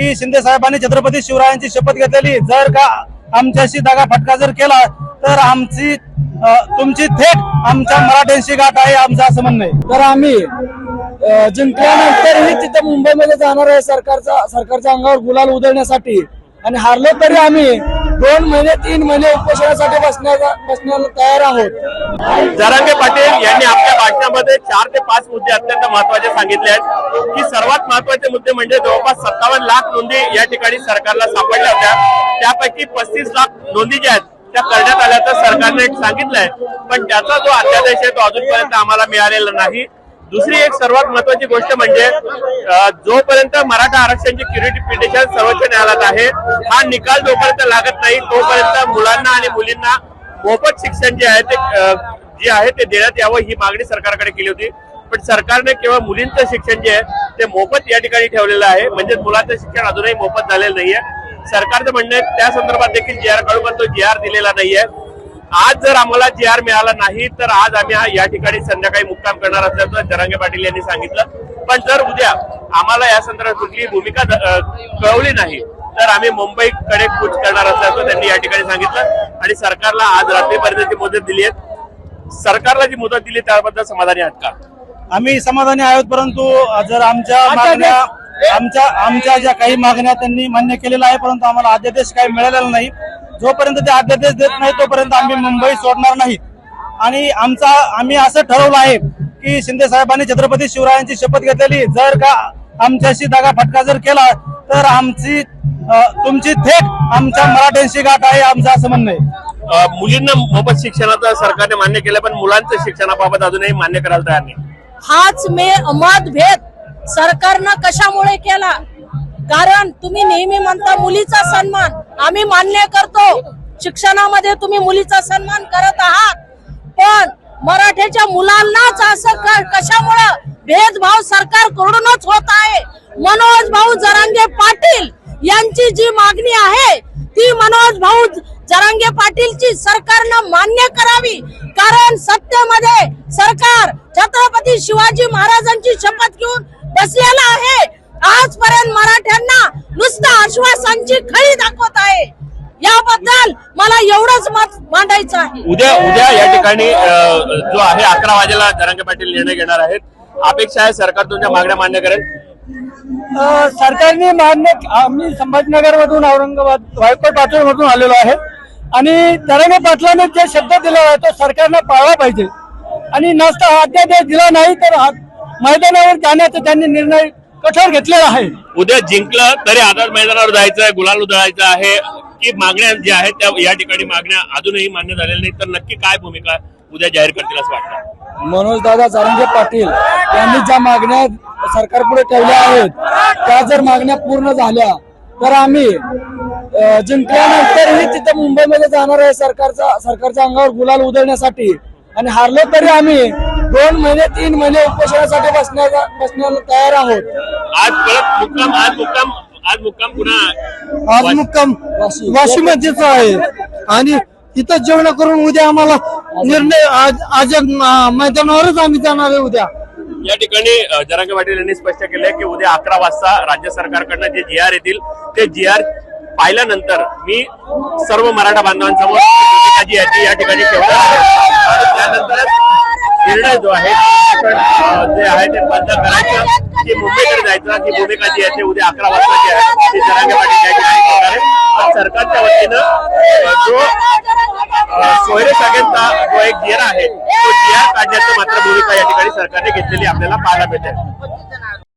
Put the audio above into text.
की शिंदे साहेबांनी छत्रपती शिवरायांची शपथ घेतलेली. जर का आमच्याशी दगा फटका जर केला तर आमची तुमची थेट आमच्या मराठ्यांशी गाठ आहे आमचं असं म्हणणं आहे. तर आम्ही जिंकल्यानंतरही तिथे मुंबईमध्ये जाणार आहे सरकारचा सरकारच्या अंगावर गुलाल उधळण्यासाठी. आणि हारलो तरी आम्ही दोन महिने तीन महिने उपोषणासाठी बसण्याचा बसण्याला तयार आहोत. जरांगे पाटील यांनी आपल्या भाषणामध्ये चार ते पाच मुद्दे अत्यंत महत्त्वाचे सांगितले आहेत. की सर्वात महत्त्वाचे मुद्दे म्हणजे जवळपास सत्तावन्न लाख नोंदी या ठिकाणी सरकारला सापडल्या होत्या. त्यापैकी पस्तीस लाख नोंदी ज्या आहेत त्या करण्यात आल्याचं सरकारने एक सांगितलंय. पण त्याचा जो अध्यादेश आहे तो अजूनपर्यंत आम्हाला मिळालेला नाही. दुसरी एक सर्वात महत्वाची गोष्ट म्हणजे जोपर्यंत मराठा आरक्षणची क्युरिटी पिटिशन सर्वोच्च न्यायालयात आहे हा निकाल जोपर्यंत लागत नाही तोपर्यंत मुलांना आणि मुलींना मोफत शिक्षण जे आहे ते जे आहे ते देण्यात यावं ही मागणी सरकारकडे केली होती. पण सरकारने केवळ मुलींचं शिक्षण जे आहे ते मोफत या ठिकाणी ठेवलेलं आहे. म्हणजे मुलांचं शिक्षण अजूनही मोफत झालेलं नाहीये. सरकारचं म्हणणं आहे त्या संदर्भात देखील जी आर काढू पण तो जी आर दिलेला नाहीये. आज जर आम्हाला जी आर मिळाला नाही तर आज आम्ही हा या ठिकाणी संध्याकाळी मुक्काम करणार असल्याचं जरांगे पाटील यांनी सांगितलं. पण जर उद्या आम्हाला या संदर्भात कुठली भूमिका कळवली नाही तर आम्ही मुंबईकडे कूच करणार असल्याचं त्यांनी या ठिकाणी सांगितलं. आणि सरकारला आज रात्रीपर्यंतची मुदत दिली आहे सरकारला जी मुदत दिली त्याबद्दल समाधानी आहात का? आम्ही समाधानी आहोत परंतु जर आमच्या मागण्या आमच्या आमच्या ज्या काही मागण्या त्यांनी मान्य केलेल्या आहे परंतु आम्हाला अध्यादेश काही मिळालेला नाही. जोपर्यंत ते अध्यादेश देत नाही तोपर्यंत आम्ही मुंबई सोडणार नाहीत. आणि आमचा आम्ही असं ठरवलं आहे की शिंदे साहेबांनी छत्रपती शिवरायांची शपथ घेतलेली. जर का आमच्याशी दगा फटका जर केला तर आमची तुमची थेट आमच्या मराठ्यांशी गाठ आहे आमचं असं म्हणणं आहे. मुलींना मोफत शिक्षणाचं सरकारने मान्य केलं पण मुलांचं शिक्षणाबाबत अजूनही मान्य करायला तयार नाही. हाच मे मतभेद सरकारनं कशामुळे केला? कारण तुम्ही नेहमी म्हणता मुलीचा सन्मान. आम्ही मान्य करतो. शिक्षणामध्ये तुम्ही मुलीचा सन्मान करत आहात. पण मराठ्याच्या मुलांनाच असं कशामुळं भेदभाव सरकारकडूनच होत आहे? मनोज भाऊ जरांगे पाटील यांची जी मागणी आहे ती मनोज भाऊ जरांगे पाटीलची सरकारनं मान्य करावी. कारण सत्तेमध्ये सरकार छत्रपती शिवाजी महाराजांची शपथ घेऊन बसलेला आहे. आजपर्यंत मराठी आश्वासांची खळी दाखवत आहे. याबद्दल मला एवढंच मत मांडायचं आहे. उद्या उद्या या ठिकाणी जो आहे अकरा वाजेला जरांगे पाटील निर्णय घेणार आहेत. अपेक्षा आहे सरकार तुमच्या मागण्या मान्य करेल. अ, सरकारने मान्य आम्ही संभाजीनगर मधून औरंगाबाद वायकोट पाटील मधून आलेलो आहे. आणि तरंगे पाटलाने जे शब्द दिला आहे तो सरकारने पाळला पाहिजे. आणि नसता अध्यादेश दिला नाही तर मैदानावर जाण्याचा त्यांनी निर्णय कठोर घेतलेला आहे. उद्या जिंकलं तरी आझाद मैदानावर जायचं आहे गुलाल उधळायचं आहे. की मागण्या ज्या आहेत त्या या ठिकाणी मागण्या अजूनही मान्य झालेल्या नाही तर नक्की काय भूमिका उद्या जाहीर करतील असं वाटतं? मनोज दादा जारंगे पाटील यांनी ज्या मागण्या सरकारपुढे ठेवल्या आहेत त्या जर मागण्या पूर्ण झाल्या तर आम्ही जिंकल्यानंतरही तिथे मुंबईमध्ये जाणार आहे सरकारचा सरकारच्या अंगावर गुलाल उधळण्यासाठी. आणि हारलो तरी आम्ही दोन महिने तीन महिने उपोषणासाठी बसण्याचा बसण्याला तयार आहोत. आज परत मुक्काम आज मुक्काम आज मुक्काम पुन्हा आज मुक्काम वाशीमध्येच आहे. आणि तिथं जेवण करून उद्या आम्हाला निर्णय आज आज मैदानावरच आम्ही जाणार आहे उद्या. या ठिकाणी जरांगे पाटील यांनी स्पष्ट केलंय की उद्या अकरा वाजता राज्य सरकारकडनं जे जी आर येतील ते जी आर पाहिल्यानंतर मी सर्व मराठा बांधवांसमोर या ठिकाणी ठेवणार आहे. आणि त्यानंतरच निर्णय जो आहे जे आहे ते बंद करायचं. की मुंबईकडे जायचं ही भूमिका जी आहे ते उद्या अकरा वाजता जी आहे ती जरांगे पाटील या ठिकाणी पण सरकारच्या वतीनं जो सोयरे साहेबांचा जो एक जी आर आहे तो जी आर काढण्याचं मात्र भूमिका या ठिकाणी सरकारने घेतलेली आपल्याला पाहायला मिळते.